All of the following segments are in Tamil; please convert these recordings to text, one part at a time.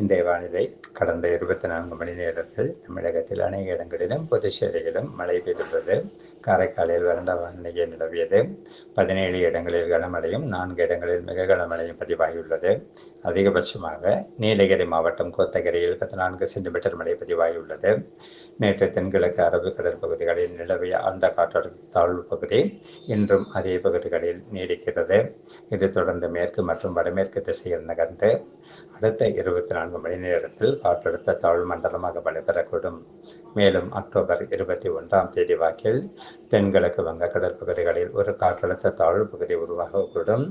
இன்றைய வானிலை கடந்த இருபத்தி நான்கு மணி நேரத்தில் தமிழகத்தில் அநேக இடங்களிலும் புதுச்சேரியிலும் மழை பெய்துள்ளது. காரைக்காலில் வறண்ட வானிலையை நிலவியது. பதினேழு இடங்களில் கனமழையும் நான்கு இடங்களில் மிக கனமழையும் பதிவாகியுள்ளது. அதிகபட்சமாக நீலகிரி மாவட்டம் கோத்தகிரியில் பதினான்கு நான்கு சென்டிமீட்டர் மழை பதிவாகியுள்ளது. நேற்று தென்கிழக்கு அரபிக்கடல் பகுதிகளில் நிலவிய ஆழ்ந்த காற்றழுத்த தாழ்வு பகுதி இன்றும் அதே பகுதிகளில் நீடிக்கிறது. இது தொடர்ந்து மேற்கு மற்றும் வடமேற்கு திசையில் நகர்ந்து அடுத்த இருபத்தி நான்கு மணி நேரத்தில் காற்றழுத்த தாழ்வு மண்டலமாக வலுப்பெறக்கூடும். மேலும் அக்டோபர் இருபத்தி ஒன்றாம் தேதி வாக்கில் தென்கிழக்கு வங்க கடற்பகுதிகளில் ஒரு காற்றழுத்த தாழ்வு பகுதி உருவாகக்கூடும்.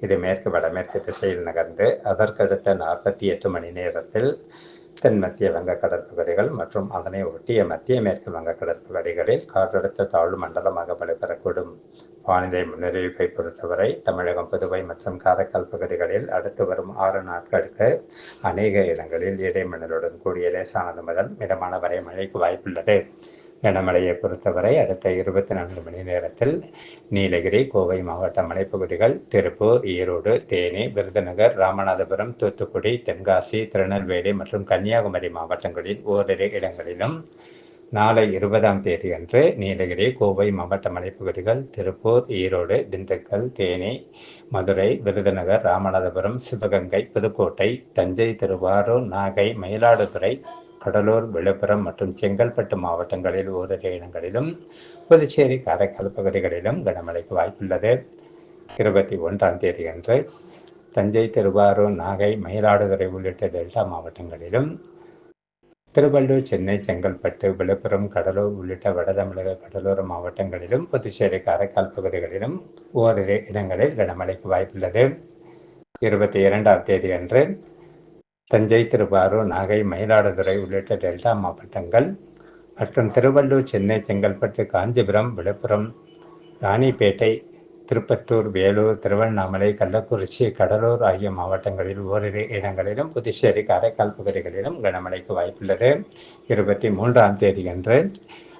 இது மேற்கு வடமேற்கு திசையில் நகர்ந்து அதற்கடுத்த நாற்பத்தி எட்டு மணி நேரத்தில் தென் மத்திய வங்கக்கடல் பகுதிகள் மற்றும் அதனை ஒட்டிய மத்திய மேற்கு வங்கக்கடல் பகுதிகளில் காற்றழுத்த தாழ்வு மண்டலமாக வலுப்பெறக்கூடும் வானிலை முன்னறிவிப்பை பொறுத்தவரை தமிழகம் புதுவை மற்றும் காரைக்கால் பகுதிகளில் அடுத்து வரும் ஆறு நாட்களுக்கு அநேக இடங்களில் இடைமணலுடன் கூடிய லேசானது முதல் மிதமான வரை மழைக்கு வாய்ப்புள்ளது. கனமழையை பொறுத்தவரை அடுத்த இருபத்தி நான்கு மணி நேரத்தில் நீலகிரி கோவை மாவட்ட மலைப்பகுதிகள் திருப்பூர் ஈரோடு தேனி விருதுநகர் ராமநாதபுரம் தூத்துக்குடி தென்காசி திருநெல்வேலி மற்றும் கன்னியாகுமரி மாவட்டங்களில் ஓரிரு இடங்களிலும் நாளை இருபதாம் தேதி அன்று நீலகிரி கோவை மாவட்ட மலைப்பகுதிகள் திருப்பூர் ஈரோடு திண்டுக்கல் தேனி மதுரை விருதுநகர் ராமநாதபுரம் சிவகங்கை புதுக்கோட்டை தஞ்சை திருவாரூர் நாகை மயிலாடுதுறை கடலூர் விழுப்புரம் மற்றும் செங்கல்பட்டு மாவட்டங்களில் ஓரிரு இடங்களிலும் புதுச்சேரி காரைக்கால் பகுதிகளிலும் கனமழைக்கு வாய்ப்புள்ளது. இருபத்தி ஒன்றாம் தேதி அன்று தஞ்சை திருவாரூர் நாகை மயிலாடுதுறை உள்ளிட்ட டெல்டா மாவட்டங்களிலும் திருவள்ளூர் சென்னை செங்கல்பட்டு விழுப்புரம் கடலூர் உள்ளிட்ட வட தமிழக கடலோர மாவட்டங்களிலும் புதுச்சேரி காரைக்கால் பகுதிகளிலும் ஓரிரு இடங்களில் கனமழைக்கு வாய்ப்புள்ளது. இருபத்தி இரண்டாம் தேதி அன்று தஞ்சை திருவாரூர் நாகை மயிலாடுதுறை உள்ளிட்ட டெல்டா மாவட்டங்கள் மற்றும் திருவள்ளூர் சென்னை செங்கல்பட்டு காஞ்சிபுரம் விழுப்புரம் ராணிப்பேட்டை திருப்பத்தூர் வேலூர் திருவண்ணாமலை கள்ளக்குறிச்சி கடலூர் ஆகிய மாவட்டங்களில் ஓரிரு இடங்களிலும் புதுச்சேரி காரைக்கால் பகுதிகளிலும் கனமழைக்கு வாய்ப்புள்ளது. இருபத்தி மூன்றாம் தேதியன்று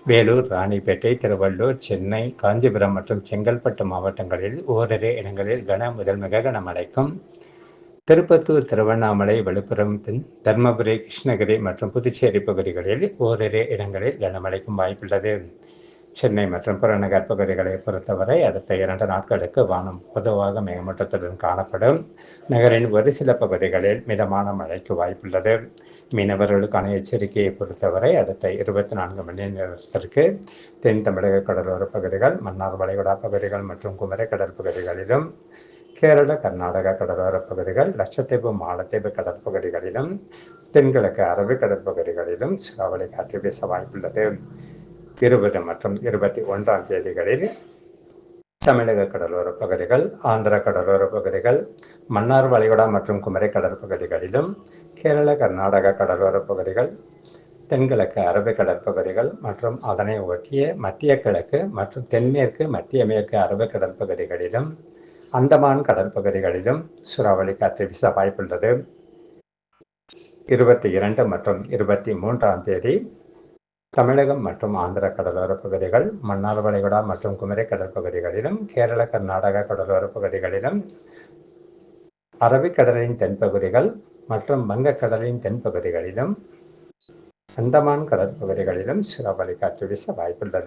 வேலூர் ராணிப்பேட்டை திருவள்ளூர் சென்னை காஞ்சிபுரம் மற்றும் செங்கல்பட்டு மாவட்டங்களில் ஓரிரு இடங்களில் கன முதல் மிக கனமழைக்கும் திருப்பத்தூர் திருவண்ணாமலை விழுப்புரம் தர்மபுரி கிருஷ்ணகிரி மற்றும் புதுச்சேரி பகுதிகளில் ஓரிரு இடங்களில் கனமழைக்கும் வாய்ப்புள்ளது. சென்னை மற்றும் புறநகர் பகுதிகளை பொறுத்தவரை அடுத்த இரண்டு நாட்களுக்கு வானம் பொதுவாக மேகமூட்டத்துடன் காணப்படும். நகரின் ஒரு சில பகுதிகளில் மிதமான மழைக்கு வாய்ப்புள்ளது. மீனவர்களுக்கான எச்சரிக்கையை பொறுத்தவரை அடுத்த இருபத்தி நான்கு மணி நேரத்திற்கு தென் தமிழக கடலோர பகுதிகள் மன்னார் வளைகுடா பகுதிகள் மற்றும் குமரி கடல் பகுதிகளிலும் கேரள கர்நாடக கடலோர பகுதிகள் லட்சத்தீவு மாலத்தீவு கடற்பகுதிகளிலும் தென்கிழக்கு அரபிக் கடற்பகுதிகளிலும் சூறாவளி காற்று வீச வாய்ப்புள்ளது இருபது மற்றும் இருபத்தி ஒன்றாம் தேதிகளில் தமிழக கடலோர பகுதிகள் ஆந்திர கடலோர பகுதிகள் மன்னார் வளைகுடா மற்றும் குமரி கடற்பகுதிகளிலும் கேரள கர்நாடக கடலோர பகுதிகள் தென்கிழக்கு அரபிக் கடற்பகுதிகள் மற்றும் அதனை ஒட்டிய மத்திய கிழக்கு மற்றும் தென்மேற்கு மத்திய மேற்கு அரபிக் கடற்பகுதிகளிலும் அந்தமான் கடற்பகுதிகளிலும் சூறாவளி காற்று வீச வாய்ப்புள்ளது இருபத்தி இரண்டு மற்றும் இருபத்தி மூன்றாம் தேதி தமிழகம் மற்றும் ஆந்திர கடலோர பகுதிகள் மன்னார் வளைகுடா மற்றும் குமரி கடற்பகுதிகளிலும் கேரள கர்நாடக கடலோர பகுதிகளிலும் அரபிக்கடலின் தென்பகுதிகள் மற்றும் வங்கக்கடலின் தென்பகுதிகளிலும் அந்தமான் கடற்பகுதிகளிலும் சூறாவளி காற்று வீச வாய்ப்புள்ளது